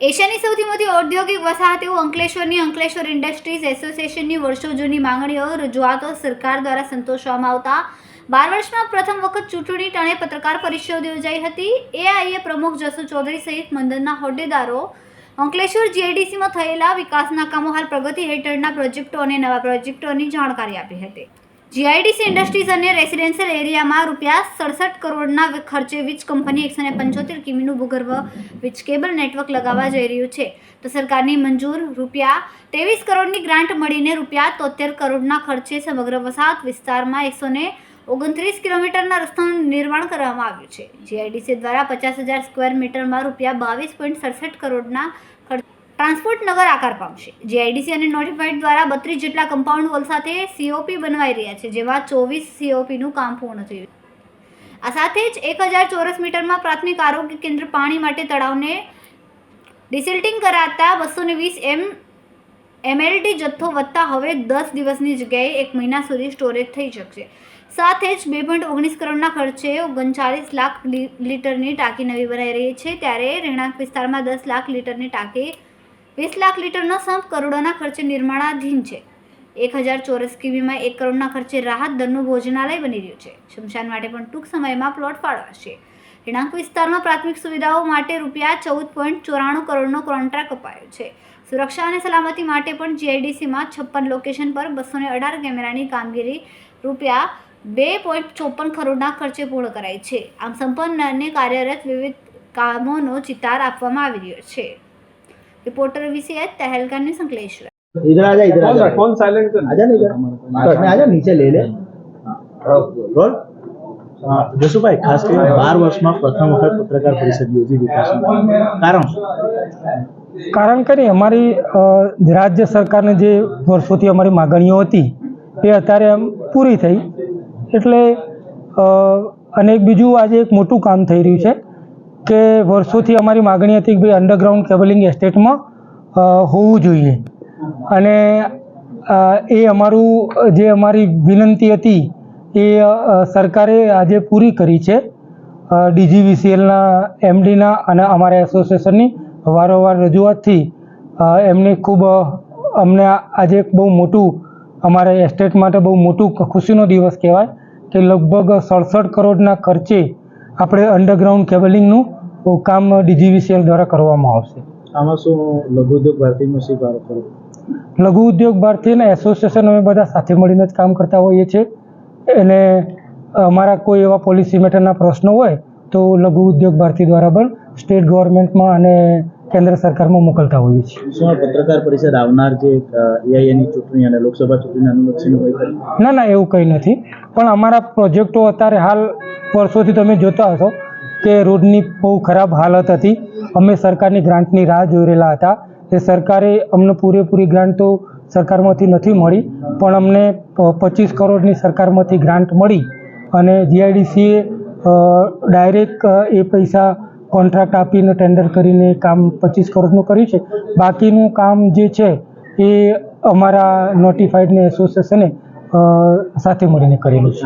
એશિયાની સૌથી મોટી ઔદ્યોગિક વસાહત એવું અંકલેશ્વરની અંકલેશ્વર ઇન્ડસ્ટ્રીઝ એસોસિએશનની વર્ષો જૂની માંગણીઓ રજૂઆતો સરકાર દ્વારા સંતોષવામાં આવતા. બાર વર્ષમાં પ્રથમ વખત ચૂંટણી ટાણે પત્રકાર પરિષદ યોજાઈ હતી. એઆઈએ પ્રમુખ જસુ ચૌધરી સહિત મંદિરના હોદ્દેદારો અંકલેશ્વર જીઆઈડીસીમાં થયેલા વિકાસના કામો હાલ પ્રગતિ હેઠળના પ્રોજેક્ટો અને નવા પ્રોજેક્ટોની જાણકારી આપી હતી. જીઆઈડીસી ઇન્ડસ્ટ્રીઝ અને રેસિડેન્શિયલ એરિયામાં રૂપિયા સડસઠ કરોડના ખર્ચે વીજ કંપની એકસો ને પંચોતેર કિમીનું ભૂગર્ભ વીજ કેબલ નેટવર્ક લગાવવા જઈ રહ્યું છે. તો સરકારની મંજૂર રૂપિયા ત્રેવીસ કરોડની ગ્રાન્ટ મળીને રૂપિયા તોતેર કરોડના ખર્ચે સમગ્ર વસાહત વિસ્તારમાં એકસો ને ઓગણત્રીસ કિલોમીટરના રસ્તાનું નિર્માણ કરવામાં આવ્યું છે. જીઆઈડીસી દ્વારા પચાસ હજાર સ્ક્વેર મીટરમાં રૂપિયા બાવીસ પોઈન્ટ સડસઠ કરોડના ખર્ચ ટ્રાન્સપોર્ટ નગર આકાર પામશે. જીઆઈડીસી અને નોટિફાઈડ દ્વારા બત્રીસ જેટલા કમ્પાઉન્ડ વોલ સાથે સીઓપી બનવાઈ રહ્યા છે, જેમાં ચોવીસ સીઓપીનું કામ પૂર્ણ થયું. આ સાથે જ એક હજાર ચોરસ મીટરમાં પ્રાથમિક આરોગ્ય કેન્દ્ર પાણી માટે તળાવને ડિસિલ્ટિંગ કરાતા બસો ને વીસ એમ, એમએલટી જથ્થો વધતા હવે દસ દિવસની જગ્યાએ એક મહિના સુધી સ્ટોરેજ થઈ શકશે. સાથે જ બે પોઈન્ટ ઓગણીસ કરોડના ખર્ચે ઓગણચાલીસ લાખ લીટરની ટાંકી નવી ભરાઈ રહી છે, ત્યારે રહેણાંક વિસ્તારમાં દસ લાખ લીટરની ટાંકી વીસ લાખ લીટરનો સંપ કરોડોના ખર્ચે નિર્માણાધીન છે. એક હજાર ચોરસ કિમીમાં એક કરોડના ખર્ચે રાહત દરનું ભોજનાલય બની રહ્યું છે. શમશાન માટે પણ ટૂંક સમયમાં પ્લોટ ફાળવાશે. રહેણાંક વિસ્તારમાં પ્રાથમિક સુવિધાઓ માટે રૂપિયા ચૌદ પોઈન્ટ ચોરાણું કરોડનો કોન્ટ્રાક્ટ અપાયો છે. સુરક્ષા અને સલામતી માટે પણ જીઆઈડીસીમાં છપ્પન લોકેશન પર બસો ને અઢાર કેમેરાની કામગીરી રૂપિયા બે પોઈન્ટ ચોપન કરોડના ખર્ચે પૂર્ણ કરાઈ છે. આમ સંપન્ન અને કાર્યરત વિવિધ કામોનો ચિતાર આપવામાં આવી રહ્યો છે. रिपोर्टर वीसीएच तहलका संकलेश्वर इधर आ जा इधर आ कौन जा सा कौन साइलेंट कर आ जा ना इधर कट में आ जा नीचे ले ले રોલ જસુભાઈ ખાસ કરીને બાર વર્ષમાં પ્રથમ વખત પત્રકાર પરિષદ યોજી વિકાસની કારણ શું? કારણ કે નહીં, અમારી અ, રાજ્ય સરકારની જે વર્ષોથી અમારી માગણીઓ હતી એ અત્યારે આમ પૂરી થઈ એટલે અ, અને એક બીજું આજે એક મોટું કામ થઈ રહ્યું છે કે વર્ષોથી અમારી માગણી હતી કે ભાઈ અંડરગ્રાઉન્ડ કેબલિંગ એસ્ટેટમાં હોવું જોઈએ. અને એ અમારું, જે અમારી વિનંતી હતી, એ સરકારે આજે પૂરી કરી છે. ડીજીવીસીએલના એમડીના અને અમારા એસોસિએશનની વારંવાર રજૂઆતથી એમને ખૂબ અમને આજે બહુ મોટું, અમારા એસ્ટેટ માટે બહુ મોટું ખુશીનો દિવસ કહેવાય કે લગભગ સડસઠ કરોડના ખર્ચે આપણે અંડરગ્રાઉન્ડ કેબલિંગનું કામ ડીજીવીસીએલ દ્વારા કરવામાં આવશે. આમાં શું લઘુ ઉદ્યોગ ભારતીનો સ્વીકાર કરો? લઘુ ઉદ્યોગ ભારતી અને એસોસિએશન અમે બધા સાથે મળીને જ કામ કરતા હોઈએ છીએ. અને અમારા કોઈ એવા પોલિસી મેટરના પ્રશ્નો હોય તો લઘુ ઉદ્યોગ ભારતી દ્વારા પણ સ્ટેટ ગવર્મેન્ટમાં અને કેન્દ્ર સરકારમાં મોકલતા હોઈએ છીએ. શું આ પત્રકાર પરિષદ આવનાર જે એઆઈએની ચૂંટણી અને લોકસભા ચૂંટણીને અનુલક્ષીને હોય ના ના એવું કંઈ નથી. પણ અમારા પ્રોજેક્ટો અત્યારે હાલ વર્ષોથી તમે જોતા હશો કે રોડની બહુ ખરાબ હાલત હતી. અમે સરકારની ગ્રાન્ટની રાહ જોઈ રહેલા હતા. એ સરકારે અમને પૂરેપૂરી ગ્રાન્ટ તો સરકારમાંથી નથી મળી, પણ અમને પચીસ કરોડની સરકારમાંથી ગ્રાન્ટ મળી અને જીઆઈડીસીએ ડાયરેક્ટ એ પૈસા કોન્ટ્રાક્ટ આપીને ટેન્ડર કરીને કામ પચીસ કરોડનું કર્યું છે. બાકીનું કામ જે છે એ અમારા નોટિફાઈડને એસોસિએશને સાથે મળીને કરેલું છે.